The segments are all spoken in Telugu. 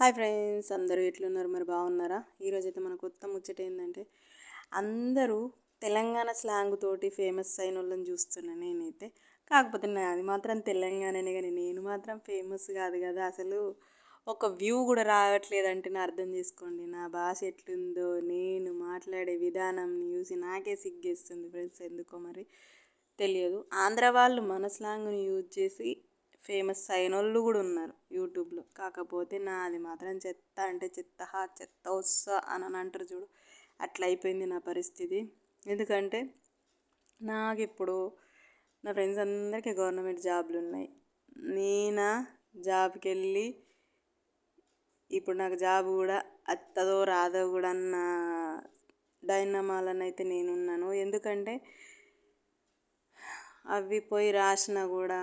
హాయ్ ఫ్రెండ్స్ అందరూ ఎట్లున్నారు? మరి బాగున్నారా? ఈరోజైతే అయితే మన కొత్త ముచ్చట ఏంటంటే అందరూ తెలంగాణ స్లాంగ్ తోటి ఫేమస్ అయిన వాళ్ళని చూస్తున్నాను నేనైతే. కాకపోతే అది మాత్రం తెలంగాణనే కానీ నేను మాత్రం ఫేమస్ కాదు కదా. అసలు ఒక వ్యూ కూడా రావట్లేదంటే నా అర్థం చేసుకోండి. నా భాష ఎట్లుందో నేను మాట్లాడే విధానం చూసి నాకే సిగ్గేస్తుంది ఫ్రెండ్స్. ఎందుకో మరి తెలియదు. ఆంధ్ర వాళ్ళు మన స్లాంగ్ని యూజ్ చేసి ఫేమస్ అయిన వాళ్ళు కూడా ఉన్నారు యూట్యూబ్లో. కాకపోతే నాది మాత్రం చెత్త అంటే చెత్త హా చెత్త వస్తా అని అంటారు చూడు. అట్లా అయిపోయింది నా పరిస్థితి. ఎందుకంటే నాకు ఇప్పుడు నా ఫ్రెండ్స్ అందరికీ గవర్నమెంట్ జాబ్లు ఉన్నాయి. నేనా జాబ్కి వెళ్ళి ఇప్పుడు నాకు జాబ్ కూడా అత్తదో రాదో కూడా అన్న డైనమాలనైతే నేనున్నాను. ఎందుకంటే అవి పోయి రాసినా కూడా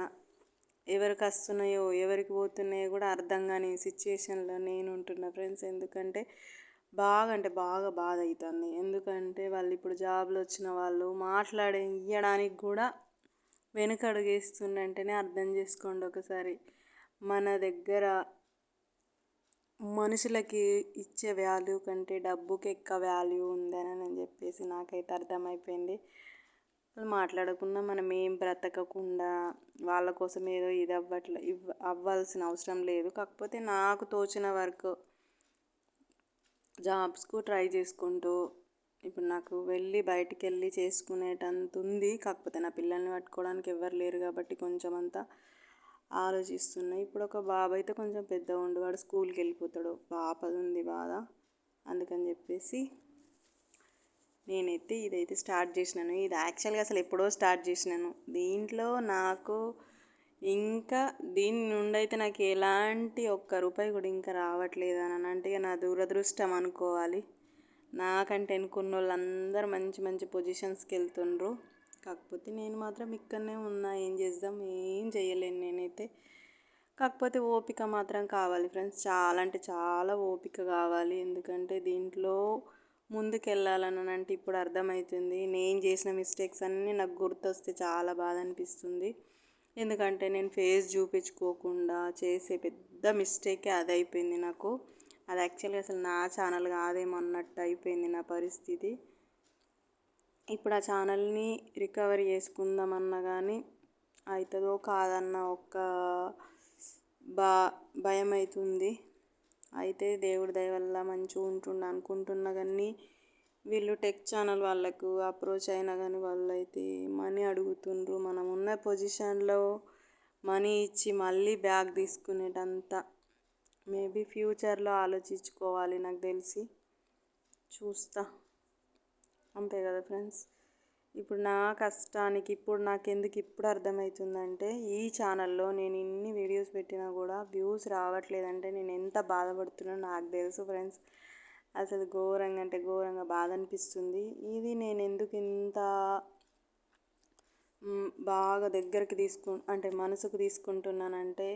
ఎవరికి వస్తున్నాయో ఎవరికి పోతున్నాయో కూడా అర్థం కాని సిచ్యువేషన్లో నేను ఉంటున్నా ఫ్రెండ్స్ ఎందుకంటే బాగా అంటే బాగా బాధ అవుతుంది ఎందుకంటే వాళ్ళు ఇప్పుడు జాబ్లో వచ్చిన వాళ్ళు మాట్లాడే ఇవ్వడానికి కూడా వెనుకడుగేస్తుండంటేనే అర్థం చేసుకోండి ఒకసారి. మన దగ్గర మనుషులకి ఇచ్చే వాల్యూ కంటే డబ్బుకి ఎక్కువ వాల్యూ ఉందని అని చెప్పేసి నాకైతే అర్థమైపోయింది. వాళ్ళు మాట్లాడకుండా మనం ఏం బ్రతకకుండా వాళ్ళ కోసం ఏదో ఇది అవ్వట్లే ఇవ్వ అవ్వాల్సిన అవసరం లేదు. కాకపోతే నాకు తోచిన వర్క్ జాబ్స్కు ట్రై చేసుకుంటూ ఇప్పుడు నాకు వెళ్ళి బయటికి వెళ్ళి చేసుకునేటంత ఉంది. కాకపోతే నా పిల్లల్ని పట్టుకోవడానికి ఎవరు లేరు కాబట్టి కొంచెం అంతా ఆలోచిస్తున్నాయి ఇప్పుడు ఒక బాబు అయితే కొంచెం పెద్ద ఉండేవాడు స్కూల్కి వెళ్ళిపోతాడు. పాపది ఉంది బాధ. అందుకని చెప్పేసి నేనైతే ఇదైతే స్టార్ట్ చేసినాను. ఇది యాక్చువల్గా అసలు ఎప్పుడో స్టార్ట్ చేసినాను. దీంట్లో నాకు ఇంకా దీని నుండి అయితే నాకు ఎలాంటి ఒక్క రూపాయి కూడా ఇంకా రావట్లేదు అని అంటే నా దురదృష్టం అనుకోవాలి. నాకంటే ఎన్నుకున్న వాళ్ళందరూ మంచి మంచి పొజిషన్స్కి వెళ్తుండ్రు. కాకపోతే నేను మాత్రం ఇక్కడనే ఉన్నా. ఏం చేద్దాం? ఏం చేయలేను నేనైతే. కాకపోతే ఓపిక మాత్రం కావాలి ఫ్రెండ్స్. చాలా అంటే చాలా ఓపిక కావాలి. ఎందుకంటే దీంట్లో ముందుకెళ్ళాలని అంటే ఇప్పుడు అర్థమవుతుంది నేను చేసిన మిస్టేక్స్ అన్నీ నాకు గుర్తొస్తే చాలా బాధ అనిపిస్తుంది ఎందుకంటే నేను ఫేస్ చూపించుకోకుండా చేసే పెద్ద మిస్టేకే అది అయిపోయింది నాకు. అది యాక్చువల్గా అసలు నా ఛానల్ కాదేమో అన్నట్టు అయిపోయింది నా పరిస్థితి. ఇప్పుడు ఆ ఛానల్ని రికవరీ చేసుకుందామన్నా కానీ అవుతుందో కాదన్న ఒక బా భయం అవుతుంది అయితే దేవుడి దయ వల్ల మంచిగా ఉంటుండ అనుకుంటున్నా కానీ వీళ్ళు టెక్ ఛానల్ వాళ్ళకు అప్రోచ్ అయినా కానీ వాళ్ళు అయితే మనీ అడుగుతుండ్రు. మనం ఉన్న పొజిషన్లో మనీ ఇచ్చి మళ్ళీ బ్యాగ్ తీసుకునేటంత మేబీ ఫ్యూచర్లో ఆలోచించుకోవాలి నాకు తెలిసి. చూస్తా. అంతే కదా ఫ్రెండ్స్? ఇప్పుడు నా కష్టానికి ఇప్పుడు నాకు ఎందుకు ఇప్పుడు అర్థమవుతుందంటే ఈ ఛానల్లో నేను ఇన్ని వీడియోస్ పెట్టినా కూడా వ్యూస్ రావట్లేదంటే నేను ఎంత బాధపడుతున్నానో నాకు తెలుసు ఫ్రెండ్స్. అసలు ఘోరంగా అంటే ఘోరంగా బాధ అనిపిస్తుంది. ఇది నేను ఎందుకు ఇంత బాగా దగ్గరికి తీసుకు అంటే మనసుకు తీసుకుంటున్నానంటే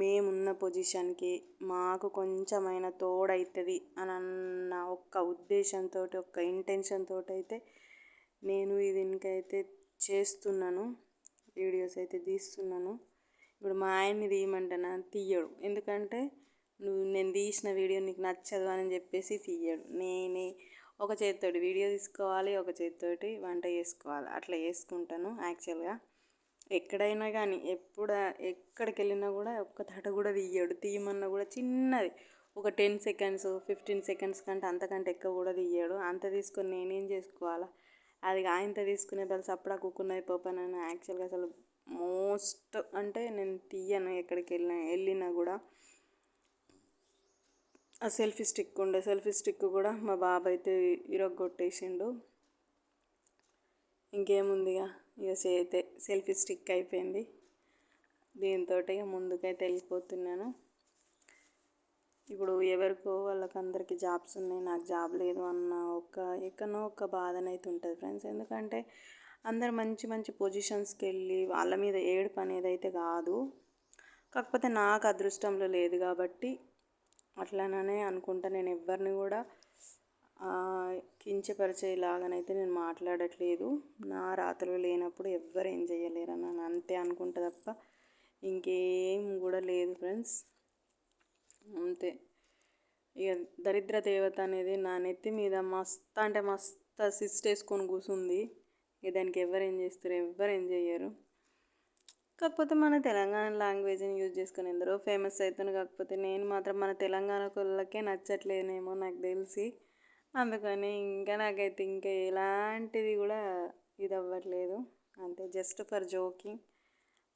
మేమున్న పొజిషన్కి మాకు కొంచెమైనా తోడవుతుంది అని అన్న ఒక్క ఉద్దేశంతో ఒక్క ఇంటెన్షన్తో అయితే నేను దీనికైతే చేస్తున్నాను వీడియోస్ అయితే తీస్తున్నాను. ఇప్పుడు మా ఆయన్ని తీయమంటాను తీయడు. ఎందుకంటే నువ్వు నేను తీసిన వీడియో నీకు నచ్చదు అని చెప్పేసి తీయడు. నేనే ఒక చేతితోటి వీడియో తీసుకోవాలి ఒక చేతితోటి వంట చేసుకోవాలి. అట్లా చేసుకుంటాను యాక్చువల్గా. ఎక్కడైనా కానీ ఎప్పుడు ఎక్కడికి వెళ్ళినా కూడా ఒక్క తట కూడా తీయడు. తీయమన్నా కూడా చిన్నది. ఒక టెన్ సెకండ్స్ ఫిఫ్టీన్ సెకండ్స్ కంటే అంతకంటే ఎక్కువ కూడా తీయడు. అంత తీసుకొని నేనేం చేసుకోవాలా? అది ఆయనతో తీసుకునే బదులు సప్పుడు కుక్కున్న అయిపోతానని యాక్చువల్గా అసలు మోస్ట్ అంటే నేను తీయను ఎక్కడికి వెళ్ళిన వెళ్ళినా కూడా. ఆ సెల్ఫీ స్టిక్ ఉండే సెల్ఫీ స్టిక్ కూడా మా బాబు అయితే ఇరగొట్టేసిండు. ఇంకేముందిగా ఇక? చేతే సెల్ఫీ స్టిక్ అయిపోయింది. దీంతో ఇక ముందుకైతే వెళ్ళిపోతున్నాను. ఇప్పుడు ఎవరికో వాళ్ళకి అందరికీ జాబ్స్ ఉన్నాయి నాకు జాబ్ లేదు అన్న ఒక ఎక్కడో ఒక బాధనైతే ఉంటుంది ఫ్రెండ్స్ ఎందుకంటే అందరు మంచి మంచి పొజిషన్స్కి వెళ్ళి వాళ్ళ మీద ఏడుపు అనేది అయితే కాదు. కాకపోతే నాకు అదృష్టంలో లేదు కాబట్టి అట్లననే అనుకుంటా. నేను ఎవరిని కూడా కించపరిచేలాగానైతే నేను మాట్లాడట్లేదు. నా రాత్రులు లేనప్పుడు ఎవ్వరు ఏం చేయలేరని అంతే అనుకుంటా తప్ప ఇంకేం కూడా లేదు ఫ్రెండ్స్ అంతే. ఇక దరిద్ర దేవత అనేది నా నెత్తి మీద మస్త్ అంటే మస్త్ సిస్ట్ వేసుకొని కూర్చుంది ఇక దానికి ఎవరేం ఏం చేస్తారు? ఎవరు ఏం చేయరు కాకపోతే మన తెలంగాణ లాంగ్వేజ్ని యూజ్ చేసుకుని ఎందరో ఫేమస్ అవుతుంది కాకపోతే నేను మాత్రం మన తెలంగాణ వాళ్ళకే నచ్చట్లేనేమో నాకు తెలిసి. అందుకని ఇంకా నాకైతే ఇంకా ఎలాంటిది కూడా ఇది అవ్వట్లేదు. అంతే జస్ట్ ఫర్ జోకింగ్.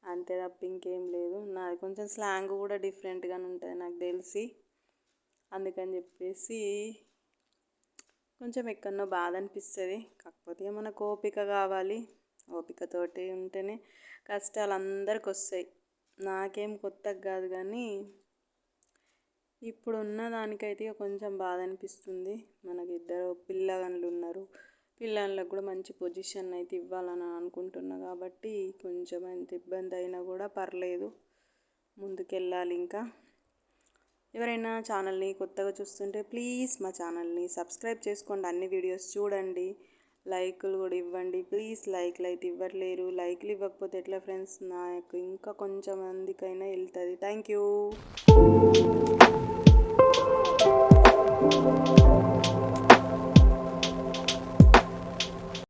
అంతే తప్ప ఇంకేం లేదు. నాది కొంచెం స్లాంగ్ కూడా డిఫరెంట్గానే ఉంటుంది నాకు తెలిసి. అందుకని చెప్పేసి కొంచెం ఎక్కడనో బాధ అనిపిస్తుంది. కాకపోతే మనకు ఓపిక కావాలి ఓపికతోటి ఉంటేనే కష్టాలు అందరికి వస్తాయి. నాకేం కొత్తగా కాదు కానీ ఇప్పుడున్న దానికైతే కొంచెం బాధ అనిపిస్తుంది. మనకి ఇద్దరు పిల్లగాళ్ళు ఉన్నారు. పిల్లలకు కూడా మంచి పొజిషన్ అయితే ఇవ్వాలని అనుకుంటున్నా కాబట్టి కొంచెం ఎంత ఇబ్బంది అయినా కూడా పర్లేదు. ముందుకెళ్ళాలి ఇంకా. ఎవరైనా ఛానల్ని కొత్తగా చూస్తుంటే ప్లీజ్ మా ఛానల్ని సబ్స్క్రైబ్ చేసుకోండి. అన్ని వీడియోస్ చూడండి. లైకులు కూడా ఇవ్వండి. ప్లీజ్ లైక్లు అయితే ఇవ్వట్లేరు. లైక్లు ఇవ్వకపోతే ఎట్లా ఫ్రెండ్స్ నాకు ఇంకా కొంచెం మందికైనా వెళ్తుంది. Thank you